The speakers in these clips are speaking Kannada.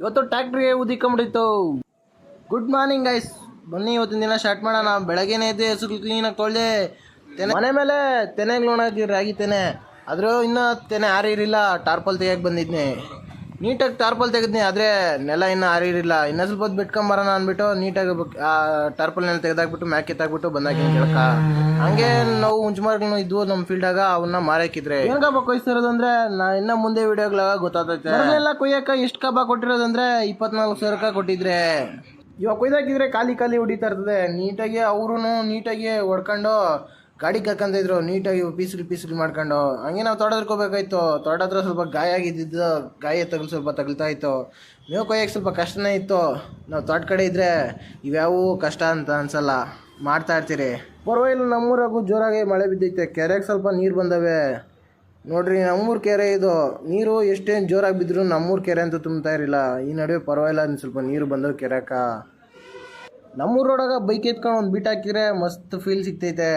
ಇವತ್ತು ಟ್ಯಾಕ್ಟ್ರಿಗೆ ಉದಿಕೊಂಬಿಟ್ಟಿತ್ತು ಗುಡ್ ಮಾರ್ನಿಂಗ್ ಗೈಸ್ ಬನ್ನಿ, ಇವತ್ತಿನ ದಿನ ಸ್ಟಾರ್ಟ್ ಮಾಡೋಣ. ಬೆಳಗ್ಗೆನೇ ಎದ್ದು ಹೆಸರು ಕ್ಲೀನಾಗಿ ತೊಳೆದೆ, ತೆನೆ ಮನೆ ಮೇಲೆ ತೆನೆಗೆ ಲೋಣ ಹಾಕಿ ರಾಗಿ ತೆನೆ. ಆದರೂ ಇನ್ನೂ ತೆನೆ ಆರಿರಿಲ್ಲ ಟಾರ್ಪಲ್ ತೆಗಿಯಕ್ಕೆ ಬಂದಿದ್ನಿ. ನೀಟಾಗಿ ಟಾರ್ಪಲ್ ತೆಗೆದ್ನಿ ಆದರೆ ನೆಲ ಇನ್ನೂ ಆರಿರಿಲ್ಲ. ಇನ್ನೂ ಸ್ವಲ್ಪ ಹೊತ್ತು ಬಿಟ್ಕೊಂಬರೋಣ ಅಂದ್ಬಿಟ್ಟು ನೀಟಾಗಿ ಟಾರ್ಪಲ್ನೆಲ್ಲ ತೆಗೆದಾಕ್ಬಿಟ್ಟು ಮ್ಯಾಕ್ ಎತ್ತಾಕ್ಬಿಟ್ಟು ಬಂದಾಕಿನಿ ಕೆಳಕ. ಹಂಗೆ ನಾವು ಹುಂಚುಮಾರ್ಗಳು ಇದ್ವು ನಮ್ಮ ಫೀಲ್ಡಾಗ ಅವನ್ನ ಮಾರಾಕಿದ್ರೆ. ಹೆಂಗ ಕಬ್ಬ ಕೊಯ್ಸಿರೋದು ಅಂದ್ರೆ ನಾ ಇನ್ನ ಮುಂದೆ ವಿಡಿಯೋಗಳಾಗ ಗೊತ್ತಾಗ್ತೈತೆ ಎಲ್ಲ ಕೊಯ್ಯಕ ಎಷ್ಟು ಕಬ್ಬ ಕೊಟ್ಟಿರೋದಂದ್ರೆ ಇಪ್ಪತ್ನಾಲ್ಕು ಸಾವಿರ ಕೊಟ್ಟಿದ್ರೆ. ಇವಾಗ ಕೊಯ್ದಾಕಿದ್ರೆ ಖಾಲಿ ಖಾಲಿ ಹೊಡಿತಾ ಇರ್ತದೆ. ನೀಟಾಗಿ ಅವರು ನೀಟಾಗಿ ಹೊಡ್ಕೊಂಡು ಗಾಡಿ ಕರ್ಕೊಂತಿದ್ರು ನೀಟಾಗಿ ಪೀಸ್ಲಿ ಪೀಸ್ಲಿ ಮಾಡ್ಕೊಂಡು, ಹಂಗೆ ನಾವು ತೋಟ ಹತ್ರ ಸ್ವಲ್ಪ ಗಾಯ ಆಗಿದ್ದಿದ್ದು, ಗಾಯ ತಗಲು ಸ್ವಲ್ಪ ತಗಲ್ತಾ ಇತ್ತು. ಮೇವು ಕೊಯ್ಯಕ್ಕೆ ಸ್ವಲ್ಪ ಕಷ್ಟನೇ ಇತ್ತು. ನಾವು ತೋಟ ಕಡೆ ಇದ್ದರೆ ಇವ್ಯಾವೂ ಕಷ್ಟ ಅಂತ ಅನ್ಸಲ್ಲ. ಮಾಡ್ತಾ ಇರ್ತೀರಿ. ಪರವಾಗಿಲ್ಲ, ನಮ್ಮೂರಾಗೂ ಜೋರಾಗಿ ಮಳೆ ಬಿದ್ದೈತೆ. ಕೆರೆಗೆ ಸ್ವಲ್ಪ ನೀರು ಬಂದವೆ. ನೋಡ್ರಿ, ನಮ್ಮೂರು ಕೆರೆ ಇದು. ನೀರು ಎಷ್ಟೇನು ಜೋರಾಗಿ ಬಿದ್ದರೂ ನಮ್ಮೂರು ಕೆರೆ ಅಂತ ತುಂಬ್ತಾ ಇರಲಿಲ್ಲ. ಈ ನಡುವೆ ಪರವಾಗಿಲ್ಲ ಸ್ವಲ್ಪ ನೀರು ಬಂದವು ಕೆರೆಕ. ರೋಡಾಗ ಬೈಕ್ ಎತ್ಕೊಂಡು ಒಂದು ಬೀಟ್ ಹಾಕಿದ್ರೆ ಮಸ್ತ್ ಫೀಲ್ ಸಿಗ್ತೈತೆ.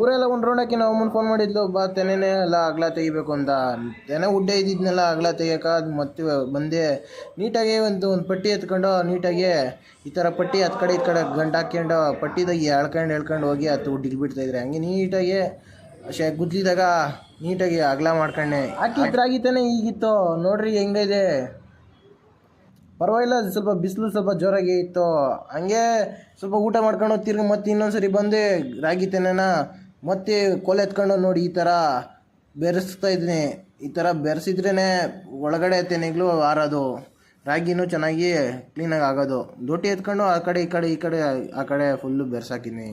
ಊರೆಲ್ಲ ಹಾಕಿ ನಾವು ಅಮ್ಮನ ಫೋನ್ ಮಾಡಿದ್ಲು, ಬಾ ತೆನೆನೇ ಎಲ್ಲ ಅಗ್ಲ ತೆಗಿಬೇಕು ಅಂತ. ತೆನೆ ಉಡ್ಡೆ ಇದ್ದಿದ್ನೆಲ್ಲ ಅಗ್ಲ ತೆಗಿಯಕ ಅದು ಮತ್ತೆ ಬಂದೆ. ನೀಟಾಗಿ ಒಂದು ಒಂದು ಪಟ್ಟಿ ಎತ್ಕೊಂಡು, ನೀಟಾಗಿ ಈ ಥರ ಪಟ್ಟಿ ಹತ್ತು ಕಡೆ ಈ ಕಡೆ ಗಂಟು ಹಾಕ್ಕೊಂಡು, ಪಟ್ಟಿದಾಗ ಎಳ್ಕೊಂಡು ಎಳ್ಕೊಂಡು ಹೋಗಿ ಅದು ಉಡ್ಡಿಗೆ ಬಿಡ್ತಾಯಿದ್ರೆ ಹಂಗೆ ನೀಟಾಗಿ ಶೇ ಗುದ್ದಿದಾಗ ನೀಟಾಗಿ ಅಗ್ಲ ಮಾಡ್ಕೊಂಡೆ. ಹಾಕಿದ್ರಾಗಿತಾನೆ ಈಗಿತ್ತು. ನೋಡ್ರಿ ಹೆಂಗಿದೆ ಪರವಾಗಿಲ್ಲ ಸ್ವಲ್ಪ ಬಿಸಿಲು ಸ್ವಲ್ಪ ಜೋರಾಗಿ ಇತ್ತು. ಹಂಗೆ ಸ್ವಲ್ಪ ಊಟ ಮಾಡ್ಕೊಂಡು ತಿರ್ಗಿ ಮತ್ತೆ ಇನ್ನೊಂದ್ಸರಿ ಬಂದು. ರಾಗಿ ತೆನೆನ ಮತ್ತೆ ಕೋಲೆ ಎತ್ಕೊಂಡು ನೋಡಿ ಈ ಥರ ಬೆರೆಸ್ತಾ ಇದ್ದೀನಿ ಈ ಥರ ಬೆರೆಸಿದ್ರೇ ಒಳಗಡೆ ತೆನೆಗಳು ಆರೋದು. ರಾಗಿನೂ ಚೆನ್ನಾಗಿ ಕ್ಲೀನಾಗಿ ಆಗೋದು. ದೊಟ್ಟಿ ಎತ್ಕೊಂಡು ಆ ಕಡೆ ಈ ಕಡೆ ಈ ಕಡೆ ಆ ಕಡೆ ಫುಲ್ಲು ಬೆರೆಸಾಕಿದ್ದೀನಿ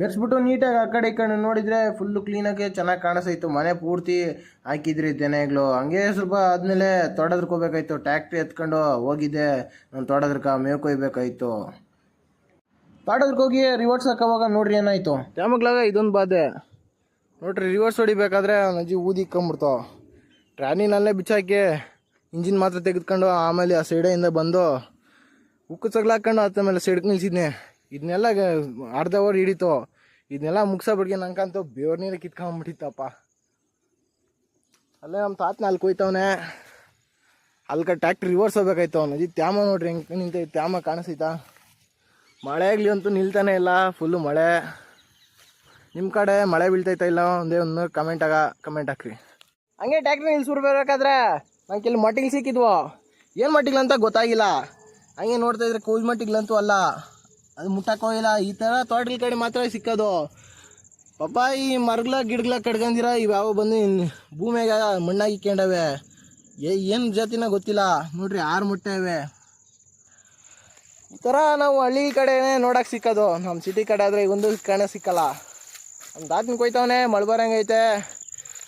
ಬೆರೆಸ್ಬಿಟ್ಟು ನೀಟಾಗಿ ಆ ಕಡೆ ಈ ಕಡೆ ನೋಡಿದರೆ ಫುಲ್ಲು ಕ್ಲೀನಾಗಿ ಚೆನ್ನಾಗಿ ಕಾಣಿಸ್ತಾಯಿತ್ತು. ಮನೆ ಪೂರ್ತಿ ಹಾಕಿದ್ರಿ ತೆನೆಗಳು ಹಂಗೆ ಸ್ವಲ್ಪ ಆದಮೇಲೆ ತೋಟದ್ರಕ್ಕೆ ಟ್ಯಾಕ್ಟ್ರಿ ಎತ್ಕೊಂಡು ಹೋಗಿದ್ದೆ. ನಾನು ತೋಟದ್ರಕ್ಕೆ ಮೇವು ಕೊಯ್ಬೇಕಾಯ್ತು ತೋಟದ್ರಕ್ಕೆ ಹೋಗಿ ರಿವರ್ಸ್ ಹಾಕೋವಾಗ ನೋಡ್ರಿ ಏನಾಯ್ತು? ತ್ಯಾಮಗ್ಲಾಗ ಇದೊಂದು ಬಾಧೆ. ನೋಡ್ರಿ ರಿವರ್ಸ್ ಹೊಡಿಬೇಕಾದ್ರೆ ನಜ್ಜಿ ಊದಿ ಊದಿಕ್ಕೊಂಬಿಡ್ತು ಟ್ರಾನಿನಲ್ಲೇ ಬಿಚ್ಚಾಕಿ ಇಂಜಿನ್ ಮಾತ್ರ ತೆಗೆದುಕೊಂಡು ಆಮೇಲೆ ಆ ಸೈಡೆಯಿಂದ ಬಂದು ಉಕ್ಕು ಸಗ್ಲಾಕೊಂಡು ಆತ ಮೇಲೆ ಸೈಡ್ಗೆ ನಿಲ್ಸಿದ್ನೆ. ಇದನ್ನೆಲ್ಲ ಅರ್ಧ ಅವರ್ ಹಿಡಿತು. ಇದನ್ನೆಲ್ಲ ಮುಗ್ಸೋ ಬಿಡ್ಗೆ ನಂಗಂತೂ ಬೇವ್ರ ನೀರು ಕಿತ್ಕೊಂಡ್ಬಿಟ್ಟಿತ್ತಪ್ಪ ಅಲ್ಲೇ ನಮ್ಮ ತಾತನ ಅಲ್ಲಿ ಕೊಯ್ತವನೆ. ಅಲ್ಲಿ ಟ್ಯಾಕ್ಟ್ರಿ ರಿವರ್ಸ್ ಹೋಗ್ಬೇಕಾಯ್ತು ಅವನು. ತ್ಯಾಮ ನೋಡ್ರಿ ಹೆಂಗೆ ನಿಂತ ತ್ಯಾಮ ಕಾಣಿಸ್ತೈತಾ ಮಳೆಗ್ಲಿ ಅಂತೂ ನಿಲ್ತಾನೆ ಇಲ್ಲ ಫುಲ್ಲು ಮಳೆ. ನಿಮ್ಮ ಕಡೆ ಮಳೆ ಬೀಳ್ತೈತಾ ಇಲ್ಲ ಒಂದೇ ಒಂದು ಕಮೆಂಟಾಗ ಕಮೆಂಟ್ ಹಾಕ್ರಿ. ಹಂಗೆ ಟ್ಯಾಕ್ಟ್ರಿ ನಿಲ್ಸ್ಬಿಡ್ಬೇಕಾದ್ರೆ ನಂಗೆ ಇಲ್ಲಿ ಮಟ್ಟಿಗೆ ಸಿಕ್ಕಿದ್ವು? ಏನು ಮಟ್ಟಿಗೆ ಅಂತ ಗೊತ್ತಾಗಿಲ್ಲ. ಹಂಗೆ ನೋಡ್ತಾ ಇದ್ರೆ ಕೂಜ್ ಮಟ್ಟಿಗ್ಲಂತೂ ಅಲ್ಲ. ಅದು ಮುಟ್ಟಕ್ಕೋಗಿಲ್ಲ ಈ ಥರ ತೋಟದ ಕಡೆ ಮಾತ್ರ ಸಿಕ್ಕೋದು. ಪಾಪ ಈ ಮರಗ್ಲ ಗಿಡಗಳ ಕಡ್ಕೊಂಡಿರ ಇವ್ಯಾವ ಬಂದು ಭೂಮಿಯಾಗ ಮಣ್ಣಾಗಿ ಇಕ್ಕೊಂಡವೆ. ಏನು ಜಾತಿನ ಗೊತ್ತಿಲ್ಲ. ನೋಡ್ರಿ ಆರು ಮುಟ್ಟೆ ಇವೆ. ಈ ಥರ ನಾವು ಹಳ್ಳಿ ಕಡೆನೇ ನೋಡಕ್ಕೆ ಸಿಕ್ಕೋದು. ನಮ್ಮ ಸಿಟಿ ಕಡೆ ಆದರೆ ಒಂದು ಕಾಣ ಸಿಕ್ಕಲ್ಲ. ನಮ್ಮ ದಾತಿನ ಕೊಯ್ತವನೆ ಮಳೆ ಬರಂಗೈತೆ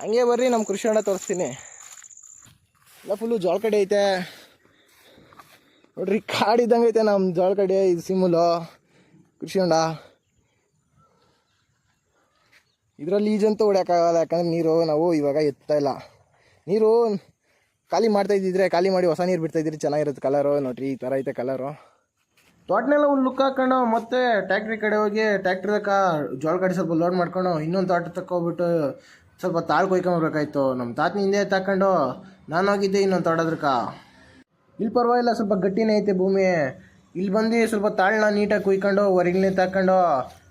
ಹಂಗೆ ಬರ್ರಿ ನಮ್ಮ ಕೃಷಿ ಹೊಂಡ ತೋರಿಸ್ತೀನಿ. ಎಲ್ಲ ಫುಲ್ಲು ಜೋಳ ಕಡೆ ಐತೆ. ನೋಡ್ರಿ ಕಾಡಿದ್ದಂಗೆ ಐತೆ ನಮ್ಮ ಜೋಳ ಕಡೆ ಇದು ಸಿಮ್ಮುಲು ಕೃಷಿ ಹೊಂಡ. ಇದರಲ್ಲಿ ಈಜಂತೂ ಯಾಕಂದ್ರೆ ನೀರು ನಾವು ಇವಾಗ ಎತ್ತಾ ಇಲ್ಲ. ನೀರು ಖಾಲಿ ಮಾಡ್ತಾ ಇದ್ದಿದ್ರೆ, ಖಾಲಿ ಮಾಡಿ ಹೊಸ ನೀರು ಬಿಡ್ತಾ ಇದ್ರಿ ಚೆನ್ನಾಗಿರುತ್ತೆ ಕಲರು ನೋಡ್ರಿ, ಈ ಥರ ಐತೆ ಕಲರು ತೋಟನೆಲ್ಲ ಒಂದು ಲುಕ್ ಹಾಕೊಂಡು ಮತ್ತೆ ಟ್ಯಾಕ್ಟ್ರಿ ಕಡೆ ಹೋಗಿ ಟ್ಯಾಕ್ಟ್ರಿದಕ್ಕ ಜೋಳ ಕಡೆ ಸ್ವಲ್ಪ ಲೋಡ್ ಮಾಡ್ಕೊಂಡು ಇನ್ನೊಂದು ತೋಟ ತಕ್ಕೊಬಿಟ್ಟು ಸ್ವಲ್ಪ ತಾಳು ಕೊಯ್ಕೊಂಬರ್ಬೇಕಾಯ್ತು. ನಮ್ಮ ತಾತನ ಹಿಂದೆ ತಕೊಂಡು ನಾನು ಹೋಗಿದ್ದೆ ಇನ್ನೊಂದು ತೋಟದ್ರಕ ಇಲ್ಲಿ ಪರವಾಗಿಲ್ಲ ಸ್ವಲ್ಪ ಗಟ್ಟಿನೇ ಐತೆ ಭೂಮಿ. ಇಲ್ಲಿ ಬಂದು ಸ್ವಲ್ಪ ತಾಳನ್ನ ನೀಟಾಗಿ ಕುಯ್ಕೊಂಡು ಹೊರಗಿನೇ ತಕೊಂಡು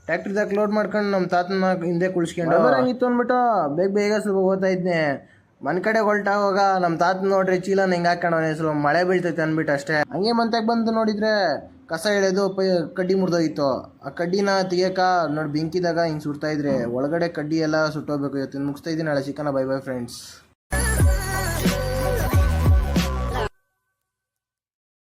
ಟ್ಯಾಕ್ಟ್ರಿದಾಗ ಲೋಡ್ ಮಾಡ್ಕೊಂಡು ನಮ್ಮ ತಾತನ ಹಿಂದೆ ಕುಳಿಸ್ಕೊಂಡು. ಇತ್ತು ಅಂದ್ಬಿಟ್ಟು ಬೇಗ ಬೇಗ ಸ್ವಲ್ಪ ಹೋಗ್ತಾ ಇದ್ನೆ. ಮನೆ ಕಡೆ ಹೊಲ್ಟಾವಾಗ ನಮ್ಮ ತಾತ ನೋಡ್ರಿ ಚೀಲನ ಹಿಂಗೆ ಹಾಕೊಂಡವನೆ ಸ್ವಲ್ಪ ಮಳೆ ಬೀಳ್ತೈತೆ ಅಂದ್ಬಿಟ್ಟು ಅಷ್ಟೇ. ಹಂಗೆ ಮಂತಾಗ ಬಂದು ನೋಡಿದ್ರೆ ಕಸ ಎಳೆದು ಪೈ ಕಡ್ಡಿ ಮುರಿದೋಗಿತ್ತು. ಆ ಕಡ್ಡಿನ ತೆಗಿಯಕ ನೋಡಿ ಬೆಂಕಿದಾಗ ಹಿಂಗೆ ಸುಡ್ತಾ ಇದ್ರೆ, ಒಳಗಡೆ ಕಡ್ಡಿ ಎಲ್ಲ ಸುಟ್ಟೋಗ್ಬೇಕು. ಇವತ್ತು ಮುಗಿಸ್ತಾ ಇದ್ದೀನಿ. ನಾಳೆ ಸಿಕ್ಕನ ಬೈ ಬೈ ಫ್ರೆಂಡ್ಸ್